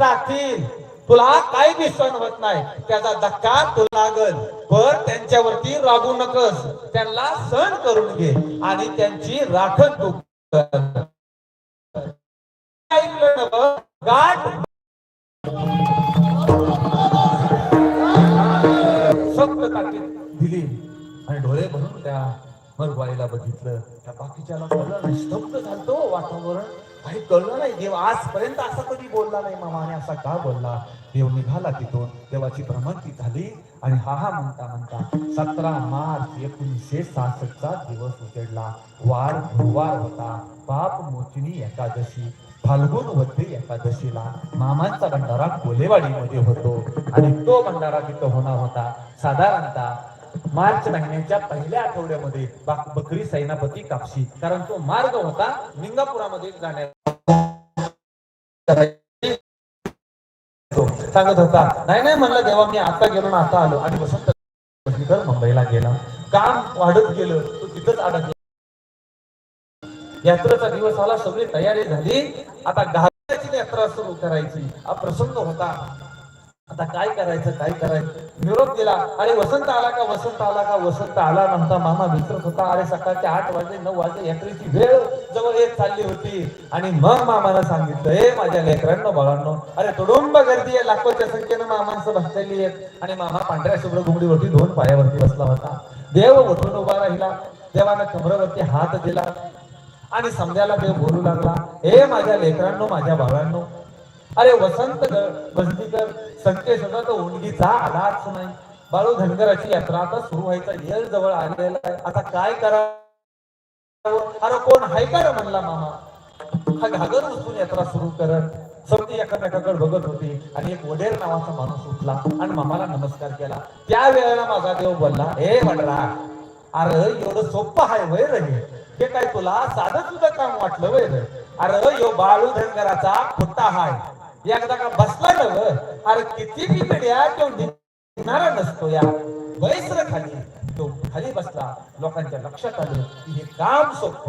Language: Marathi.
राहतील तुला काही दिसण होत नाही. त्याचा धक्का तुला लागल. पण त्यांच्यावरती रागू नकस. त्यांना सहन करून घे आणि त्यांची राखण तू ऐकलं गाठ. सक्त ताकीद दिली. आणि डोळे भरून त्या मरवाईला बघितलं. त्या बाकीच्याला स्तब्ध झालतो वातावरण. काही कळलं नाही देव आजपर्यंत असा कधी बोलला नाही. मामाने असा का बोलला? देव निघाला तिथून. देवाची भ्रमंती झाली. आणि हा हा म्हणता म्हणता सतरा मार्च एकोणीसशे सहासष्टचा दिवस उजडला. वार गुरुवार होता. पाप मोचनी एकादशी फाल्गुन वद्य एकादशीला मामांचा भंडारा कोलेवाडीमध्ये होतो. आणि तो भंडारा तिथं होणार होता. साधारणतः मार्च महिन्याच्या पहिल्या आठवड्यामध्ये बकरी सैनापती कापशी. कारण तो मार्ग होता लिंगापुरामध्ये जाण्या सांगत होता नाही नाही म्हणलं तेव्हा मी आता गेलो ना आता आलो. आणि वसंत मुंबईला गेला. काम वाढत गेलं तो तिथंच अडकला. यात्रेचा दिवस आला सगळी तयारी झाली. आता घालायची यात्रा सुरू करायची. हा प्रसंग होता. आता काय करायचं काय करायचं? निरोप दिला. अरे वसंत आला का वसंत आला का? वसंत आला नव्हता. मामा विसरत होता. अरे सकाळचे आठ वाजे नऊ वाजे यात्रेची वेळ जवळ येत चालली होती. आणि मग मामानं सांगितलं हे माझ्या लेकरांनो बाळांनो अरे तुडुंब गर्दी आहे. लाखोच्या संख्येनं मामांचं बसलेली आहेत. आणि मामा पांढऱ्या शुभ्र घुमडीवरती दोन पायावरती बसला होता. देव उठून उभा राहिला. देवानं कमरावरती हात दिला. आणि समजायला देव बोलू लागला हे माझ्या लेकरांनो माझ्या बाळांनो अरे वसंत ग- संकेत संकेश होता तो आलाच नाही बाळू धनगराची यात्रा आता सुरू व्हायचा येल जवळ आलेला आहे. आता काय करा अरे कोण हाय का रे म्हणला मामा? हा घागर उचलून यात्रा सुरू करत. सगळी एकमेकाकडे बघत होती आणि एक वडेर नावाचा माणूस उठला आणि मामाला नमस्कार केला. त्या वेळेला माझा देव बोलला हे वडरा अरे एवढं सोपं हाय वय रे हे. काय तुला साधं सुद्धा काम वाटलं वय रे? अरे यो बाळू धनगराचा खुट्टा हाय. एकदा का बसला ना अरे किती बी पिढ्या तो निघणारा नसतो या वैसर खाली तो खाली बसला लोकांच्या लक्षात आलं की हे काम सोपं